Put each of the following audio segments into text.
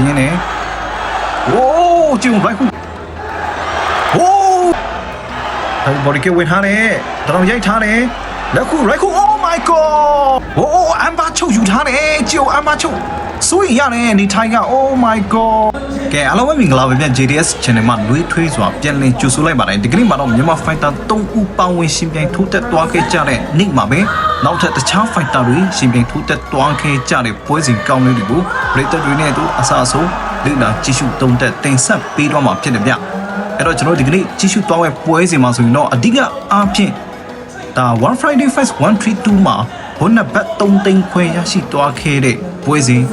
ပြင်းနေโอ้ကျုံရိုက်ခုโอ้ဟိုဘော်ဒီကဝင်ထားတယ်တော်ရိုက်ထားတယ်လက်ခုရိုက်ခု oh my god โอ้အမ်ဘာချုပ်ယူထားတယ်ကျုံအမ်ဘာချုပ်စိုးရင်ရတယ်နေထိုင်က oh my god ကဲအားလုံးပဲမင်္ဂလာပါဗျ JDS channel မှာလွေးထွေးစွာပြန်လည်ကြိုဆိုလိုက်ပါတယ်ဒီကနေ့မှာတော့မြန်မာ fighter 3ဦးပါဝင်ရှင်ပြိုင်ထိုးတက်သွားခဲ့ကြတဲ့နေ့မှာပဲနောက်ထပ်တခြား fighter တွေရှင်ပြိုင်ထိုးတက်သွားခဲ့ကြတဲ့ပွဲစဉ်ကောင်းလေးတွေကို ပရိသတ်တွေနဲ့အတူအဆအဆုံးလေ့လာကြည့်ရှုသုံးသပ်တင်ဆက်ပေးတော့မှာဖြစ်တယ်ဗျအဲ့တော့ကျွန်တော်ဒီကနေ့ကြည့်ရှုသွားတဲ့ပွဲစဉ်မှာဆိုရင်တော့အဓိကအားဖြင့်ဒါ One Friday Fest 132မှာဘုန်းနဘတ်3သိန်းခွဲရရှိသွားခဲ့တဲ့ပွဲစဉ်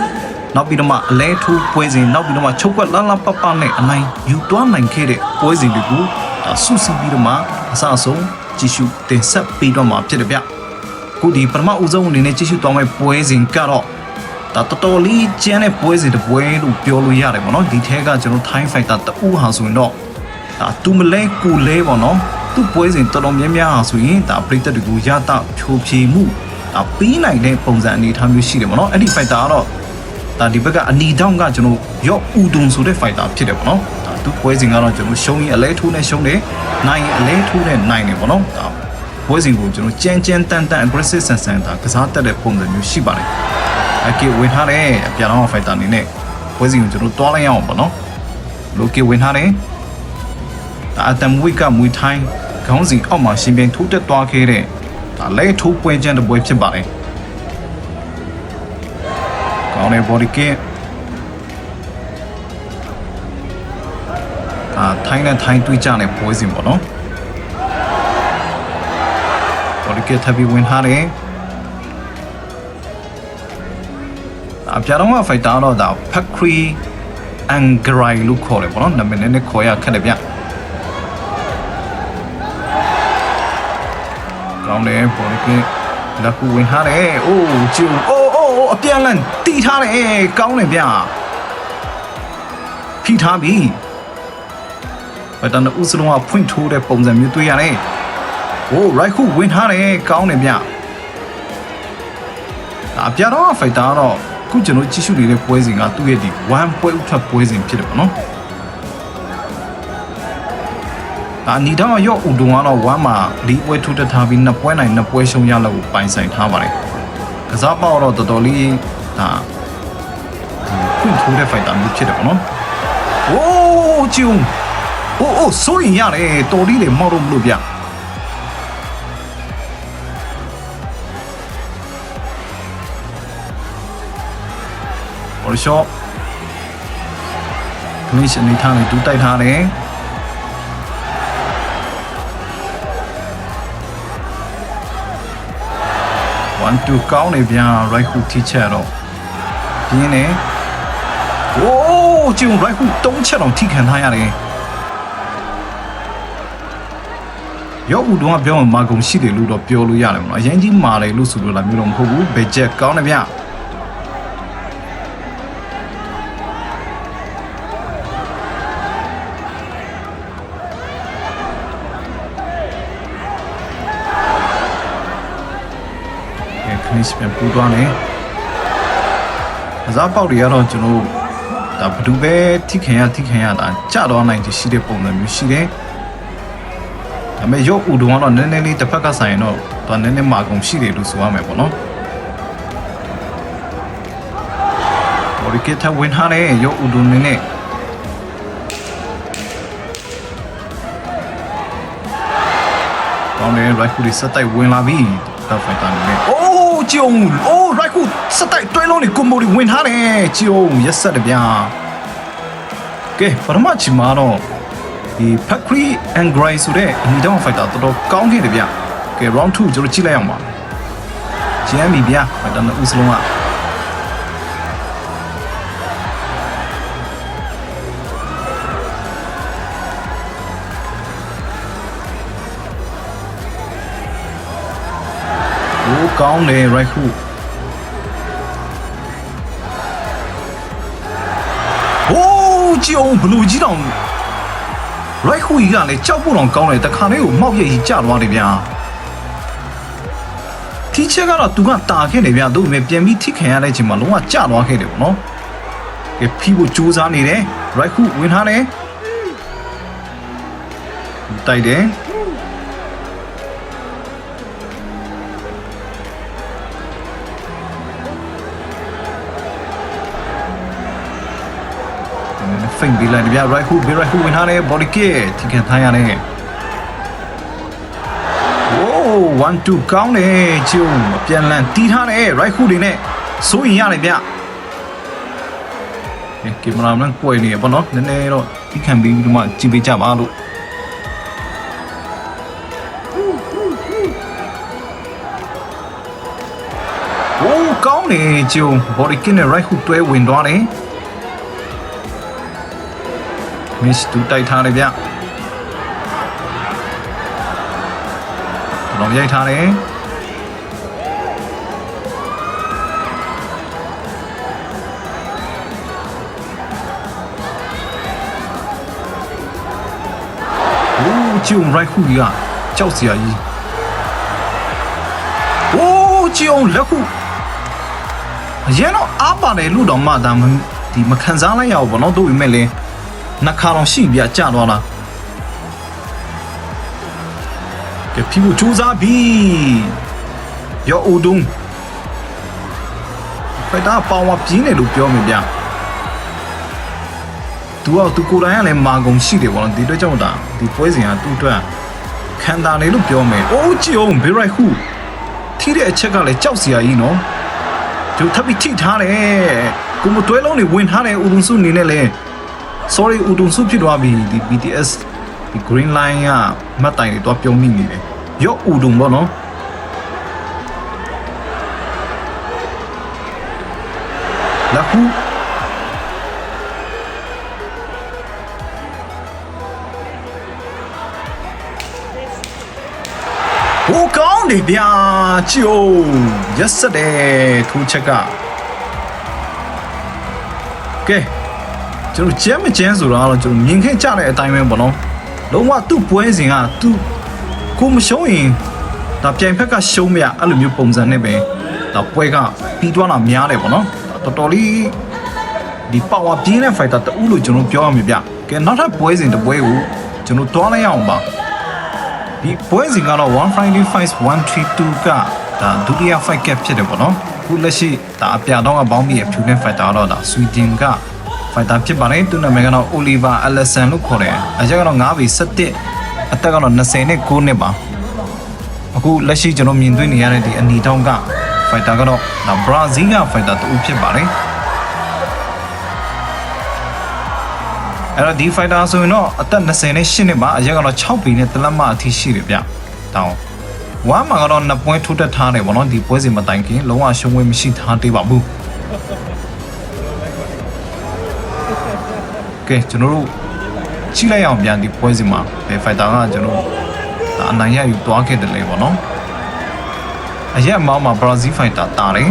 နောက်ပြီးတော့မှအလဲထူးပွဲစဉ်နောက်ပြီးတော့မှချုပ်ကွက်လန်းလန်းပပနဲ့အနိုင်ယူသွားနိုင်ခဲ့တဲ့ပွဲစဉ်တွေကိုဒါစုစည်းပြီးတော့မှအစအဆုံးကြည့်ရှုတင်ဆက်ပေးတော့မှာဖြစ်တယ်ဗျခုဒီပထမဦးဆုံးအနေနဲ့ကြည့်ရှုသွားမယ့်ပွဲစဉ်ကတော့ ဒါတော်တော်လေးကျန်းတဲ့ပွဲစဉ်တစ်ပွဲလို့ပြောလို့ရတယ်ပေါ့နော်ဒီထဲကကျွန်တော် Time Fighter တအူးဟာဆိုရင်တော့ဒါသူမလဲကိုလဲပေါ့နော်သူ့ပွဲစဉ်တော်တော်များများဟာဆိုရင်ဒါပရိသတ်တွေကိုရတာဖြိုဖြေမှုဒါပြီးနိုင်တဲ့ပုံစံအနေအထားမျိုးရှိတယ်ပေါ့နော်အဲ့ဒီ fighter ကတော့ဒါဒီဘက်ကအနီတောင်းကကျွန်တော်ရော့ဦးတုံဆိုတဲ့ fighter ဖြစ်တယ်ပေါ့နော်ဒါသူ့ပွဲစဉ်ကတော့ကျွန်တော်ရှုံးရင်အလဲထိုးနဲ့ရှုံးတယ်နိုင်ရင်အလဲထိုးနဲ့နိုင်တယ်ပေါ့နော်ဒါပွဲစဉ်ကိုကျွန်တော်ကြမ်းကြမ်းတန်တန် aggressive ဆန်ဆန်ဒါကစားတတ်တဲ့ပုံစံမျိုးရှိပါတယ်အ ကေဝင်ထားတယ်အပြန်တော့ fighter အနေနဲ့ပွဲစဉ်ကိုကျွန်တော်တွားလိုက်ရအောင်ပေါ့နော်လိုကေဝင်ထားတယ်ဒါအတမ်ဝိကမွေထိုင်းခေါင်းစဉ်အောက်မှာရှင်ပြိုင်ထိုးတက်သွားခဲ့တဲ့ဒါလဲထိုးပွဲချမ်းတဲ့ပွဲဖြစ်ပါတယ်ကောင်းတဲ့ body kick အာထိုင်းနဲ့ထိုင်းတွေ့ကြတဲ့ပွဲစဉ်ပေါ့နော် body kick ထပ်ပြီးဝင်ထားတယ် အပြာတော့ fighter တော့ဒါ Fakri Angrai လို့ခေါ်တယ်ပေါ့နော်နာမည်နဲ့ခေါ်ရခက်တယ်ဗျကောင်းတယ်ဘော်ဒီကလက်ကူဝင်ထားတယ်အိုးကျူအိုးအိုးအိုးအပြန်လန်တီးထားတယ်ကောင်းတယ်ဗျဖိထားပြီဘယ်တန်ဥစလုံးကဖွင့်ထိုးတဲ့ပုံစံမျိုးတွေ့ရတယ်အိုး right hook ဝင်ထားတယ်ကောင်းတယ်ဗျအပြတော့ fighter တော့ ခုကျွန်တော်ကြည့်ရှုနေတဲ့ပွဲစဉ်ကသူ့ရဲ့ဒီ one ပွဲဥထွက်ပွဲစဉ်ဖြစ်တယ်ပေါ့နော်ဒါအနီတော့ရော့ဦးတုံကတော့1မှာဒီပွဲထူတက်ထားပြီးနှစ်ပွဲနိုင်နှစ်ပွဲရှုံးရလို့ပိုင်ဆိုင်ထားပါတယ်ကစားပေါတော့တော်တော်လေးဒါဖွင့်ထိုးတဲ့ fighter မျိုးဖြစ်တယ်ပေါ့နော်โอ้ကျုံโอ้โอ้စိုးရင်ရတယ်တော်လေးလေမောက်တော့မလို့ဗျ ဘော်ရှော့ကမစ်အနေထားနဲ့တူးတိုက်ထားတယ်1 2ကောင်းနေပြန် right hook ထိချက်တော့ပြင်းနေโอ้ကျုံ right hook တုံးချက်တော့ထိခံထားရတယ်ရောဦးတော့ပြောမှာမာကုံရှိတယ်လို့တော့ပြောလို့ရတယ်မနော်အရင်ကြီးမာတယ်လို့ဆိုလို့လာမျိုးတော့မဟုတ်ဘူးဘယ်ချက်ကောင်းနေဗျ ကဲခနစ်ပြန်ပူသွားတယ်အစားပေါက်တွေကတော့ကျွန်တော်ဒါဘယ်သူပဲထိခင်ရထိခင်ရတာကြတော့နိုင်ချင်ရှိတဲ့ပုံစံမျိုးရှိတယ်ဒါပေမဲ့ရုပ်ဥတုံကတော့နည်းနည်းလေးတစ်ဖက်ကဆိုင်ရင်တော့သူကနည်းနည်းမာကုန်ရှိတယ်လို့ဆိုရမယ်ပေါ့နော်ဘော်ဒီကစ်ထဝင်ထားတယ်ရုပ်ဥတုံနည်းနည်းကောင်းတယ် right foot စက်တိုက်ဝင်လာပြီ top fighter နေနဲ့အိုး ကျုံအိုး right foot စက်တိုက်တွဲလုံးနေ combo တွေဝင်ထားတယ်ကျုံရက်ဆက်တယ်ဗျာကဲပထမချီမှာတော့ဒီ Fakri and Gray ဆိုတဲ့အနီတောင် fighter တော်တော်ကောင်းခဲ့တယ်ဗျကဲ round 2ကျွန်တော်ကြည့်လိုက်အောင်ပါကျမ်းပြီဗျာ fighter နှစ်ဦးစလုံးက ကောင်းတယ် right hook ဟိုးကြည့်အောင်ဘလူးကြီးတောင် right hook ကြီးကလည်းကြောက်ဖို့တောင်ကောင်းတယ်တခါလေးကိုမောက်ရည်ကြီးကျသွားတယ်ဗျာတီချက်ကတော့သူကတာခဲ့တယ်ဗျာသူ့အမေပြန်ပြီးထိခံရတဲ့အချိန်မှာလုံးဝကျသွားခဲ့တယ်ပေါ့နော်ကဲဖီးဖို့ကြိုးစားနေတယ် right hook ဝင်ထားတယ်တိုက်တယ် ဖိန်ပေးလိုက်တယ်ဗျ right hook ဘေး right hook ဝင်ထားတယ် body kick ထိခံထားရတယ် wow 1 2ကောင်းတယ်ကျုံအပြန်လန်တီးထားတယ် right hook တွေနဲ့စိုးရင်ရတယ်ဗျအဲကင်မရာမန်ကိုယ်နေပေါ့နော်နည်းနည်းတော့ထိခံပြီးတော့မှကြည့်ပေးကြပါလို့ကောင်းနေကျုံ body kick နဲ့ right hook တွဲဝင်သွားတယ် မစ်တူတိုက်ထားတယ်ဗျ။လုံးရိုက်ထားတယ်။ဘူးကျုံ right hook ကကြောက်စရာကြီး။အိုးကျုံလက် hook အရင်တော့အားပါတယ်လို့တော့မှဒါမဒီမခံစားလိုက်ရဘူးဗောနော်တို့ပေမဲ့လည်း နှစ်ခါတော့ရှိပြကြသွားလားကဲဖြီးဖို့စူးစမ်းပြီရောအိုဒုံဖိုက်တာပါဝါပြင်းတယ်လို့ပြောမိဗျသူကသူကိုယ်တိုင်ကလည်းမာကုန်ရှိတယ်ဗောနော်ဒီအတွက်ကြောင့်ဒါဒီပွဲစဉ်ကသူ့အတွက်ခံတာနေလို့ပြောမယ်အိုးကြည့်အောင်ဘေးရိုက်ခုထိတဲ့အချက်ကလည်းကြောက်စရာကြီးနော်သူထပ်ပြီးထိထားတယ်ကိုမတွဲလုံးနေဝင်ထားတယ်ဦးရုံစုအနေနဲ့လည်း sorry ဦးတုံစုဖြစ်သွားပြီဒီ BTS ဒီ green line ကမှတ်တိုင်တွေတော့ပြုံးမိနေတယ်ရော့ဦးတုံပေါ့နော်လက်ခုဟိုကောင်းနေဗျာကျိုးရက်စတဲ့ထိုးချက်ကကဲ ကျွန်တော်ကျဲမကျဲဆိုတော့ကျွန်တော်မြင်ခဲ့ကြတဲ့အတိုင်းပဲပေါ့နော်လုံးဝသူ့ပွဲစဉ်ကသူ့ကိုမရှုံးရင်ဒါပြိုင်ဖက်ကရှုံးမရအဲ့လိုမျိုးပုံစံနဲ့ပဲဒါပွဲကပြီးသွားတာများတယ်ပေါ့နော်တော်တော်လေးဒီပါဝါပြင်းတဲ့ fighter တူလို့ကျွန်တော်ပြောရမှာဗျကဲနောက်ထပ်ပွဲစဉ်တစ်ပွဲကိုကျွန်တော်တွားလိုက်အောင်ပါဒီပွဲစဉ်ကတော့1 Friday Fights 132ကဒါဒုတိယ fight cap ဖြစ်တယ်ပေါ့နော်ခုလက်ရှိဒါအပြာတော့ကဘောင်းပြီးရဖြူတဲ့ fighter တော့ဒါ Sweden က ဖိုက်တာဖြစ်ပါတယ်သူ့နာမည်ကတော့ Oliver Allison လို့ခေါ်တယ်အရက်ကတော့9ဘီ17အသက်ကတော့20နဲ့9နှစ်ပါအခုလက်ရှိကျွန်တော်မြင်တွေ့နေရတဲ့ဒီအနီတောင်းကဖိုက်တာကတော့ဒါဘရာဇီးကဖိုက်တာတူဖြစ်ပါတယ်အဲ့တော့ဒီဖိုက်တာဆိုရင်တော့အသက်20နဲ့8နှစ်ပါအရက်ကတော့6ဘီနဲ့တလက်မအထိရှိတယ်ဗျတောင်းဝမ်းမှာကတော့2ပွဲထိုးတက်ထားတယ်ဗောနော်ဒီပွဲစဉ်မတိုင်ခင်လုံးဝရှုံးဝဲမရှိထားသေးပါဘူး ကဲကျွန်တော်တို့ချိလိုက်အောင်ပြန်ဒီပွဲစဉ်မှာဘယ်ဖိုက်တာကကျွန်တော်ဒါအနိုင်ရယူသွားခဲ့တယ်လေဗောနော်အရက်အမောင်းမှာဘရာဇီးဖိုက်တာတာတယ်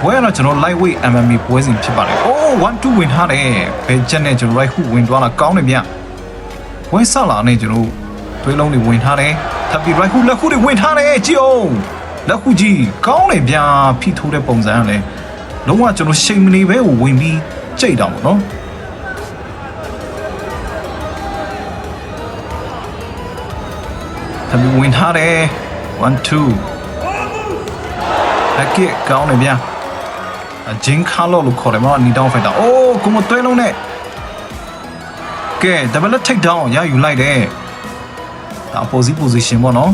ပွဲကတော့ကျွန်တော် lightweight MMA ပွဲစဉ်ဖြစ်ပါတယ်။အိုး1 2ဝင်ထားတယ်။ဘယ်ချက်နဲ့ကျွန်တော် right hook ဝင်သွားတာကောင်းတယ်ဗျ။ပွဲဆောက်လာနဲ့ကျွန်တော်သွေးလုံးတွေဝင်ထားတယ်။ထပ်ပြီး right hook လက်ခုတွေဝင်ထားတယ်ကြည့်အောင်။လက်ခုကြီးကောင်းတယ်ဗျာဖိထိုးတဲ့ပုံစံကလည်း လုံးဝကျွန်တော်ရှိန်မနေပဲကိုဝင်ပြီးကြိတ်တာပေါ့နော်။ထပ်ပြီးဝင်ထားတယ်1 2အကစ်ကောင်းတယ်ဗျာ။အဂျင်းခါလော့လို့ခေါ်တယ်မနော်နီတောင်းဖိုက်တာအိုးကိုမသွဲလုံးနဲ့ကဲ double take down ရယူလိုက်တယ်ဒါ opposite position ပေါ့နော်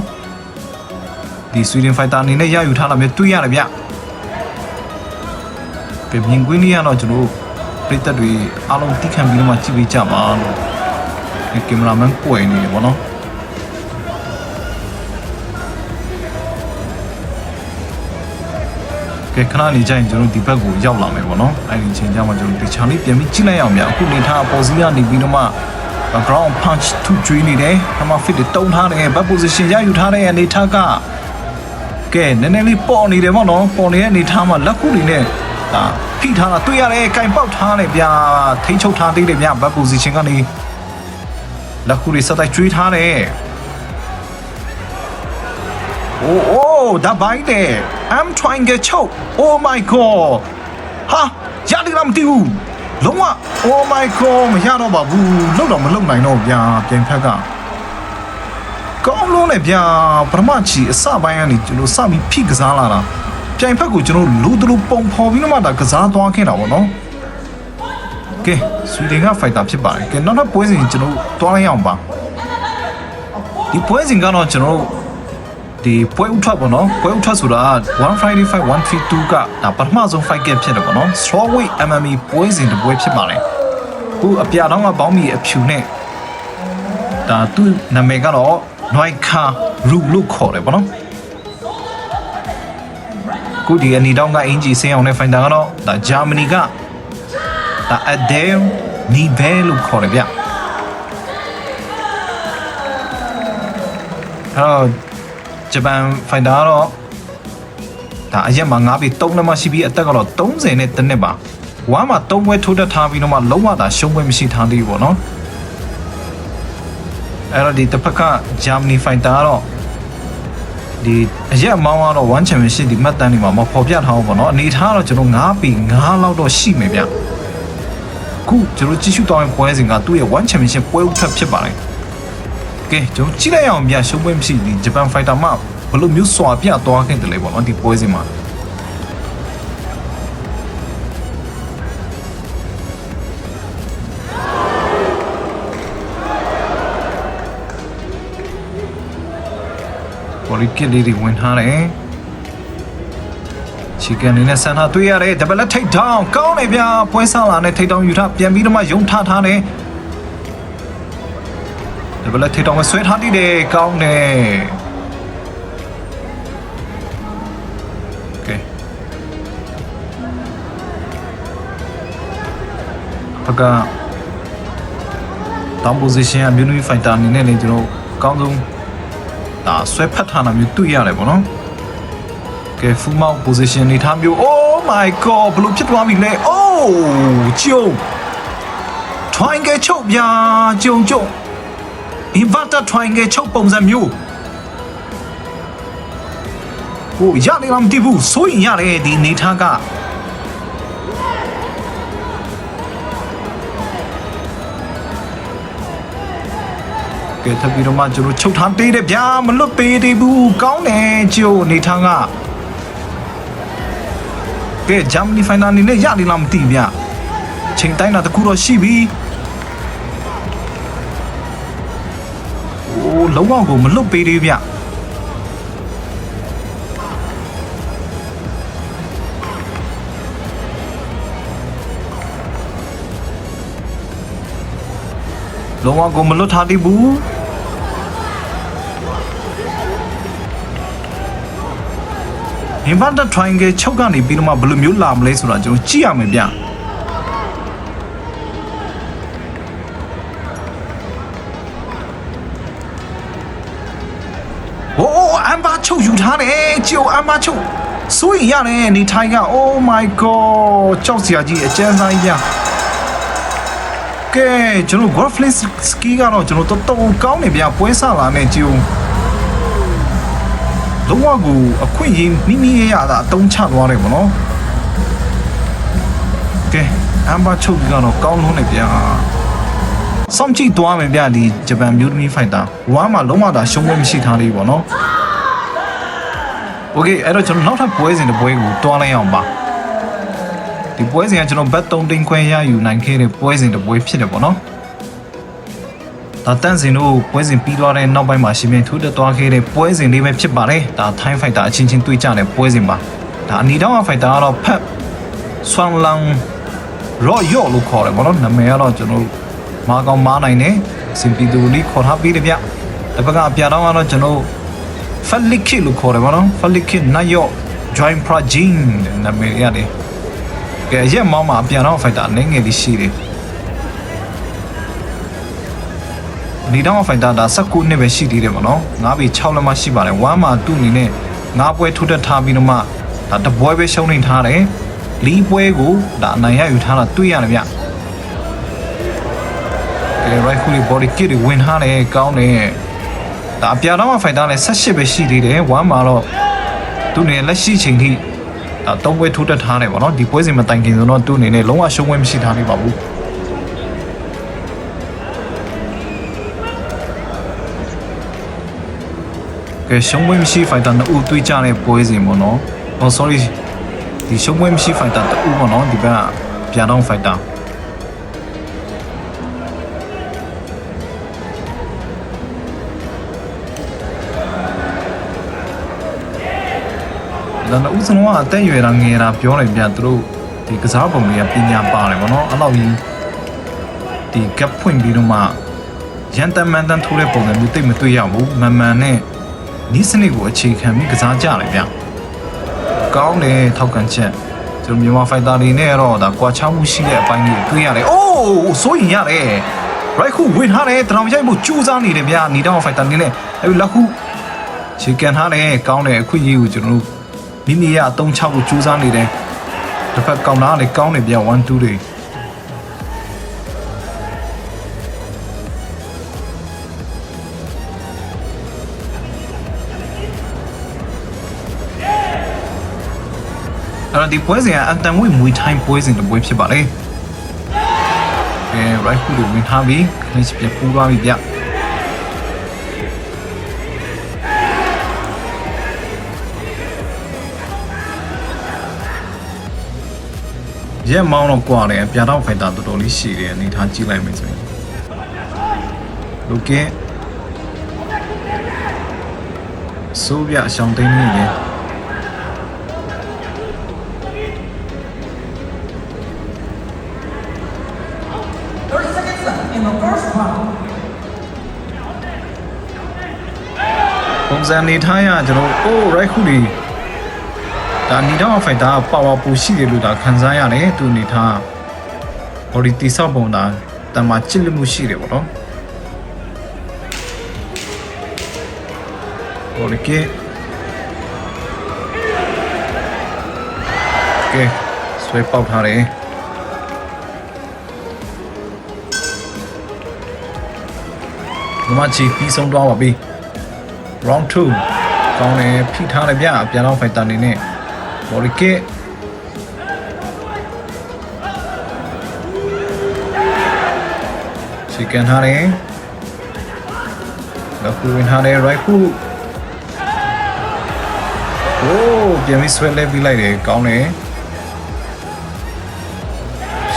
ဒီ Sweden fighter အနေနဲ့ရယူထားတာမျိုးတွေ့ရတယ်ဗျ ကဲမြင်ကွင်းလေးကတော့ကျွန်တော်တို့ပြည်သက်တွေအားလုံးတိခံပြီးတော့မှကြည့်ပေးကြပါလို့ကင်မရာမန်ကိုယ်နေတယ်ပေါ့နော်ကဲခဏနေကြရင်ကျွန်တော်ဒီဘက်ကိုရောက်လာမယ်ပေါ့နော်အဲ့ဒီအချိန်ကျမှကျွန်တော်ဒီချာလေးပြန်ပြီးကြည့်လိုက်အောင်ဗျအခုနေထားပေါ်စီကနေပြီးတော့မှ ground punch 2ကျွေးနေတယ်အမ fit တုံးထားတယ် back position ရယူထားတဲ့အနေထားကကဲနည်းနည်းလေးပေါ်နေတယ်ပေါ့နော်ပေါ်နေတဲ့အနေထားမှာလက်ခုတွေနဲ့ ဒါဖိထားတာတွေ့ရတယ်ကင်ပေါက်ထားတယ်ဗျာထိချုပ်ထားသေးတယ်ဗျ back position ကနေလက်ခုတွေစတိုက်ကျွေးထားတယ်အိုးအိုးဒါဘိုင်းတယ် I'm trying to choke oh my god ဟာရလိမ့်လားမသိဘူးလုံးဝ oh my god မရတော့ပါဘူးလုံတော့မလုံနိုင်တော့ဗျာပြန်ဖက်ကကောင်းလုံးနဲ့ဗျာပထမချီအစပိုင်းကနေကျွန်တော်စပြီးဖိကစားလာတာ ပြိုင်ဖက်ကိုကျွန်တော်လူတို့ပုံဖော်ပြီးတော့မှဒါကစားသွားခဲ့တာပေါ့နော်ကဲဆွီဒင်ကဖိုက်တာဖြစ်ပါတယ်ကဲနောက်နောက်ပွဲစဉ်ကျွန်တော်တွားလိုက်အောင်ပါဒီပွဲစဉ်ကတော့ကျွန်တော်ဒီပွဲဥထွက်ပေါ့နော်ပွဲဥထွက်ဆိုတာ1 Friday fight 132ကဒါပထမဆုံး fight ကဖြစ်တယ်ပေါ့နော် strawweight MMA ပွဲစဉ်တစ်ပွဲဖြစ်ပါတယ်ခုအပြာတော့ကပေါင်းမီအဖြူနဲ့ဒါသူ့နာမည်ကတော့ Noika Ru လို့ခေါ်တယ်ပေါ့နော် ခုဒီအနီတောင်းကအင်ဂျီဆင်းအောင်တဲ့ fighter ကတော့ဒါဂျာမနီကဒါ Adele Nibel လို့ခေါ်တယ်ဗျအဲ့တော့ဂျပန် fighter ကတော့ဒါအရက်မှာ9ပြီ3နှစ်မှရှိပြီးအသက်ကတော့30နဲ့တနစ်ပါဝမ်းမှာ3ပွဲထိုးတက်ထားပြီးတော့မှလုံးဝသာရှုံးပွဲမရှိထားသေးဘူးပေါ့နော်အဲ့တော့ဒီတစ်ဖက်ကဂျာမနီ fighter ကတော့ ဒီအရက်အမောင်းကတော့1 championship ဒီမှတ်တမ်းတွေမှာမဖော်ပြထားဘူးပေါ့နော်အနေထားကတော့ကျွန်တော်9ပြီ9လောက်တော့ရှိမယ်ဗျခုကျွန်တော်ကြည့်ရှုသွားမယ့်ပွဲစဉ်ကသူ့ရဲ့1 championship ပွဲဥထပ်ဖြစ်ပါတယ်ကဲကျွန်တော်ကြည့်လိုက်အောင်ဗျရှုံးပွဲမရှိဒီဂျပန် fighter မှဘယ်လိုမျိုးစွာပြသွားခဲ့တယ်လဲပေါ့နော်ဒီပွဲစဉ်မှာ တော်လေးကစ်လေးတွေဝင်ထားတယ်ချီကန်လေးနဲ့ဆန်ထားတွေးရတယ်ဒဘလက်ထိတ်တောင်းကောင်းတယ်ဗျာပွဲဆောင်လာနဲ့ထိတ်တောင်းယူထားပြန်ပြီးတော့မှယုံထထားတယ်ဒဘလက်ထိတ်တောင်းဆွဲထားတိတယ်ကောင်းတယ်ဘက်က down position အမျိုးမျိုးဖိုင်တာအနေနဲ့လည်းကျွန်တော်အကောင်းဆုံး ဒါဆွဲဖတ်ထားတာမျိုးတွေ့ရတယ်ပေါ့နော်ကဲ full mount position နေထားမျိုး oh my god ဘလို့ဖြစ်သွားပြီလဲ oh ကျုံ triangle ချုပ်ဗျာကျုံကျုံ inverted triangle ချုပ်ပုံစံမျိုးဟိုရနေလားမသိဘူးစိုးရင်ရတယ်ဒီနေထားက ကဲထပ်ပြီးတော့မှကျွန်တော်ချုပ်ထားသေးတယ်ဗျာမလွတ်ပေးသေးဘူးကောင်းတယ်ကျိုးနေထားကကဲဂျာမနီဖိုင်နယ်နေနဲ့ရနေလားမသိဗျာချိန်တိုင်းတာတကူတော့ရှိပြီအိုးလုံးဝကိုမလွတ်ပေးသေးဗျာလုံးဝကိုမလွတ်ထားသေးဘူး inverted triangle ချုပ်ကနေပြီးတော့မှဘယ်လိုမျိုးလာမလဲဆိုတာကျွန်တော်ကြည့်ရမယ်ဗျโอ้အမ်ဘာချုပ်ယူထားတယ်ကြိုအမ်ဘာချုပ်စိုးရင်ရတယ်နေထိုင်က oh my god ကြောက်စရာကြီးအကျန်းစားကြီးဗျကဲကျွန်တော် golf flip ski ကတော့ကျွန်တော်တော်တော်ကောင်းနေဗျပွဲဆလာနဲ့ကြို လုံးဝကိုအခွင့်အရေးမိမိရဲ့ရတာအတုံးချသွားတယ်ဗောနော်ကဲအမ်ဘာချုပ်ကြီးကတော့ကောင်းလုံးနေဗျာစောင့်ကြည့်သွားမယ်ဗျာဒီဂျပန်မျိုးသမီးဖိုက်တာဝါမှာလုံးဝတာရှုံးပွဲမရှိထားသေးဘူးဗောနော်โอเคအဲ့တော့ကျွန်တော်နောက်ထပ်ပွဲစဉ်တစ်ပွဲကိုတွားလိုက်အောင်ပါဒီပွဲစဉ်ကကျွန်တော်ဘတ်3တိန်ခွဲရယူနိုင်ခဲ့တဲ့ပွဲစဉ်တစ်ပွဲဖြစ်တယ်ဗောနော် ဒါတန့်စင်တို့ပွဲစဉ်ပြီးသွားတဲ့နောက်ပိုင်းမှာရှင်ပြန်ထိုးတက်သွားခဲ့တဲ့ပွဲစဉ်လေးပဲဖြစ်ပါတယ်ဒါ Thai Fighter အချင်းချင်းတွေ့ကြတဲ့ပွဲစဉ်ပါဒါအနီတောင် Fighter ကတော့ဖက်ဆွမ်လန်ရော့ရော့လို့ခေါ်တယ်ဗောနော်နာမည်ကတော့ကျွန်တော်မာကောင်မားနိုင်တယ်စင်ပီတူလီခေါ်ထားပြီးတယ်ဗျတစ်ပကအပြာတော့ကတော့ကျွန်တော်ဖက်လစ်ခစ်လို့ခေါ်တယ်ဗောနော်ဖက်လစ်ခစ်နတ်ရော့ join projin နာမည်ရတယ်ကဲရက်မောင်းမှာအပြန်တော့ Fighter အနေငယ်လေးရှိတယ် ဒီတော့ fighter ဒါ19နှစ်ပဲရှိသေးတယ်ပေါ့နော်9ပြီ6လက်မှရှိပါတယ်1မှာသူ့အနေနဲ့9ပွဲထိုးတက်ထားပြီးတော့မှဒါတပွဲပဲရှုံးနေထားတယ်လီးပွဲကိုဒါအနိုင်ရယူထားတာတွေ့ရတယ်ဗျကဲ right hook လေး body kick တွေဝင်ထားတယ်ကောင်းတယ်ဒါအပြာတော့ fighter လည်း18ပဲရှိသေးတယ်1မှာတော့သူနေလက်ရှိချိန်ထိဒါသုံးပွဲထိုးတက်ထားတယ်ပေါ့နော်ဒီပွဲစဉ်မတိုင်ခင်ဆိုတော့သူအနေနဲ့လုံးဝရှုံးပွဲမရှိထားနိုင်ပါဘူး ကဲရှုံးပွဲမရှိဖိုင်တာနှစ်ဦးတွေ့ကြတဲ့ပွဲစဉ်ပေါ့နော်။ Oh sorry ဒီရှုံးပွဲမရှိဖိုင်တာတူပေါ့နော်ဒီဘက်ကပြန်တော့ဖိုင်တာဒါနဲ့ဦးစံကအသက်အရွယ်တာငယ်တာပြောတယ်ဗျသူတို့ဒီကစားပုံတွေကပညာပါတယ်ဗောနော်အဲ့လောက်ကြီးဒီ gap ဖွင့်ပြီးတော့မှရန်တမ်းမှန်တမ်းထိုးတဲ့ပုံစံမျိုးတိတ်မတွေ့ရဘူးမန်မှန်နဲ့ နီးစနစ်ကိုအခြေခံပြီးကစားကြတယ်ဗျကောင်းတယ်ထောက်ခံချက်ကျွန်တော်မြန်မာဖိုက်တာတွေနဲ့တော့ဒါကွာချမှုရှိတဲ့အပိုင်းကြီးတွေ့ရတယ်အိုးဆိုရင်ရတယ် right ခုဝင်ထားတယ်တရောင်ရိုက်မှုကြိုးစားနေတယ်ဗျာနီတောင်ဖိုက်တာနေနဲ့အဲ့လက်ခုခြေကန်ထားတယ်ကောင်းတယ်အခွင့်အရေးကိုကျွန်တော်တို့မိမိရအသုံးချဖို့ကြိုးစားနေတယ်တစ်ဖက်ကောင်သားလည်းကောင်းတယ်ဗျာ1 2တွေ အဲ့တော့ဒီပွဲစဉ်ကအတန်ဝိမွေထိုင်းပွဲစဉ်တစ်ပွဲဖြစ်ပါလေ။အဲ right foot ကိုဝင်ထားပြီးခဏပြပူသွားပြီဗျ။ရဲမောင်းတော့ကွာတယ်ပြတော့ဖိုက်တာတော်တော်လေးရှိတယ်အနေထားကြည့်လိုက်မယ်ဆိုရင်လူကဲဆိုးပြအဆောင်သိမ်းနေတယ် ပုံစံနေထားရကျွန်တော်အိုး right ခုဒီဒါနီတော့ဖိုက်တာပါဝါပူရှိတယ်လို့ဒါခံစားရတယ်သူနေထား body တိဆောက်ပုံဒါတမချစ်လို့မှုရှိတယ်ပေါ့နော် body ကဲကဲဆွဲပေါက်ထားတယ်ဒီမှာချီပြီးဆုံးသွားပါပြီ round 2ကောင်းတယ်ဖိထားတယ်ဗျပြန်တော့ fighter အနေနဲ့ body kick စီကန်ထားတယ်လက်ခုဝင်ထားတယ် right hook โอ้ပြန်ပြီးဆွဲလဲပြီးလိုက်တယ်ကောင်းတယ်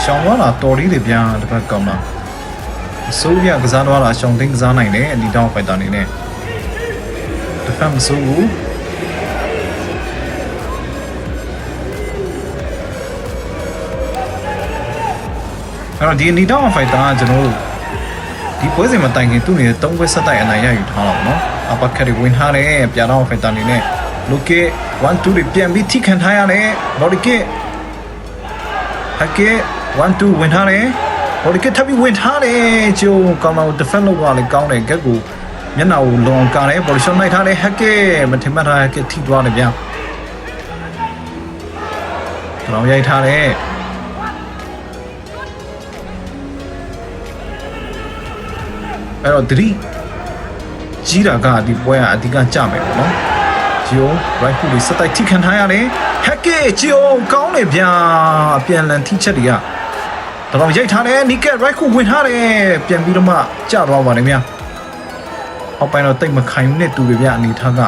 ရှောင်းသွားတာတော်လေးတွေပြန်တစ်ဖက်ကောင်းတာအစိုးရကစားသွားတာရှောင်းသိန်းကစားနိုင်တယ်အနီတောင်ဖိုက်တာအနေနဲ့ တစ်ဖက်မစိုးဘူးအဲ့တော့ဒီအနီတောင်ဖိုက်တာကကျွန်တော်တို့ဒီပွဲစဉ်မှာတိုင်ခင်သူ့နေတဲ့၃ပွဲဆက်တိုက်အနိုင်ရယူထားတာပေါ့နော်အပကက်တွေဝင်ထားတယ်ပြာတော့ဖိုက်တာအနေနဲ့လူကေ1 2တွေပြန်ပြီးထိခံထားရတယ်ဘော်ဒီကေဟကေ1 2ဝင်ထားတယ်ဘော်ဒီကေထပ်ပြီးဝင်ထားတယ်ကျိုးကောင်မ defend လုပ်သွားလေကောင်းတယ်ဂက်ကို မျက်နှာကိုလွန်ကာတယ်ဘော်ဒီရှော့နိုင်ထားတယ်ဟကေမထင်မှတ်ထားဟကေထိသွားတယ်ဗျာကျွန်တော်ရိုက်ထားတယ်အဲ့တော့သတိကြီးတာကဒီပွဲကအဓိကကြမယ်ပေါ့နော်ဂျီယို right foot လေးစက်တိုက်ထိခံထားရတယ်ဟက်ကဲဂျီယိုကောင်းတယ်ဗျာအပြန်လန်ထိချက်တွေကတော်ရိုက်ထားတယ်နီကက် right foot ဝင်ထားတယ်ပြန်ပြီးတော့မှကျသွားပါတယ်ဗျာ အောက်ပိုင်းတော့တိတ်မခိုင်ဘူးနဲ့တူတယ်ဗျအနေထားက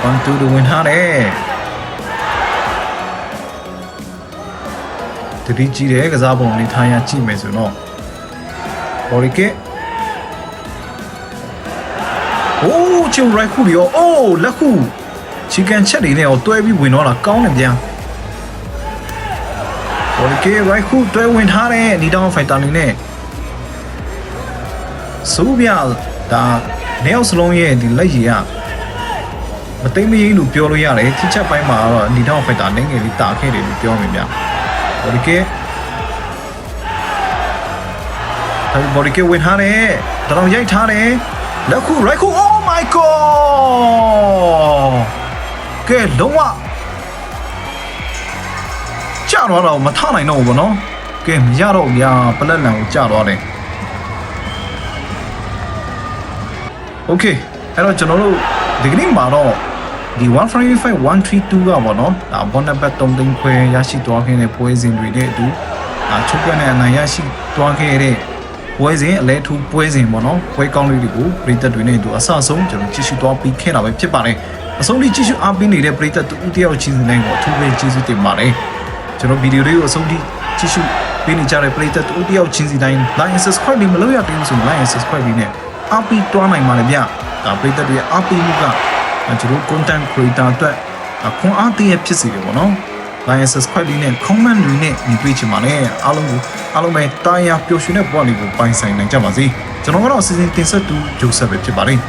ကွန်တူဒဝင်ထားတယ်တတိကြီးတယ်ကစားပုံလေးထားရကြည့်မယ်ဆိုတော့ဘော်ရီကက်โอ้ချူရိုက်ခုရောအိုးလက်ခု ချီကန်ချက်တွေနဲ့တော့တွဲပြီးဝင်တော့တာကောင်းတယ်ဗျာဘော်ရီကက်ရိုက်ခုတွဲဝင်ထားတယ်ဒီတောင်ဖိုက်တာနေနဲ့စိုးပြဒါနေအောင်စလုံးရဲ့ဒီလက်ရည်ကမသိမ့်မရင်လို့ပြောလို့ရတယ်ထိချက်ပိုင်းမှာတော့ဒီတောင်ဖိုက်တာနေငယ်လေးတာခဲ့တယ်လို့ပြောမယ်ဗျာဘော်ရီကက်ဒါဘော်ရီကက်ဝင်ထားတယ်တောင်ရိုက်ထားတယ်လက်ခု right ခု oh my god ကဲလုံးဝကြာတော့တော့မထနိုင်တော့ဘူးဗောနော်က ကဲမရတော့ဗျာပလက်လန်ကိုကြာသွားတယ်โอเคအဲ့တော့ကျွန်တော်တို့ဒီကနေ့မှာတော့ဒီ135 132ကပေါ့နော်ဒါဘောနဘတ်3သိန်းခွဲရရှိသွားခဲ့တဲ့ပွဲစဉ်တွေနဲ့အတူအာချုပ်ပြနဲ့အနိုင်ရရှိသွားခဲ့တဲ့ပွဲစဉ်အလဲထူးပွဲစဉ်ပေါ့နော်ပွဲကောင်းလေးတွေကိုပြည်သက်တွေနဲ့အတူအဆအဆုံးကျွန်တော်ကြည့်ရှုသွားပြီးခဲ့တာပဲဖြစ်ပါတယ် အဆုံးထိကြည့်ရှုအားပေးနေတဲ့ပြည်သက်တူဦးတယောက်ချင်းစီတိုင်းကိုအထူးပဲကျေးဇူးတင်ပါတယ်ကျွန်တော်ဗီဒီယိုလေးကိုအဆုံးထိကြည့်ရှုပေးနေကြတဲ့ပြည်သက်တူတယောက်ချင်းစီတိုင်း like and subscribe လေးမလုပ်ရသေးဘူးဆိုရင် like and subscribe လေးနဲ့အားပေးတွားနိုင်ပါလေဗျဒါပြည်သက်တွေရဲ့အားပေးမှုကကျွန်တော် content creator အတွက်အခွန်အားတည်းရဖြစ်စေတယ်ပေါ့နော် like and subscribe လေးနဲ့ comment တွေနဲ့ညီတွေ့ချင်ပါနဲ့အားလုံးကိုအားလုံးပဲတာယာပျော်ရွှင်တဲ့ဘဝလေးကိုပိုင်ဆိုင်နိုင်ကြပါစေကျွန်တော်ကတော့အစီအစဉ်တင်ဆက်သူဂျိုဆက်ပဲဖြစ်ပါတယ်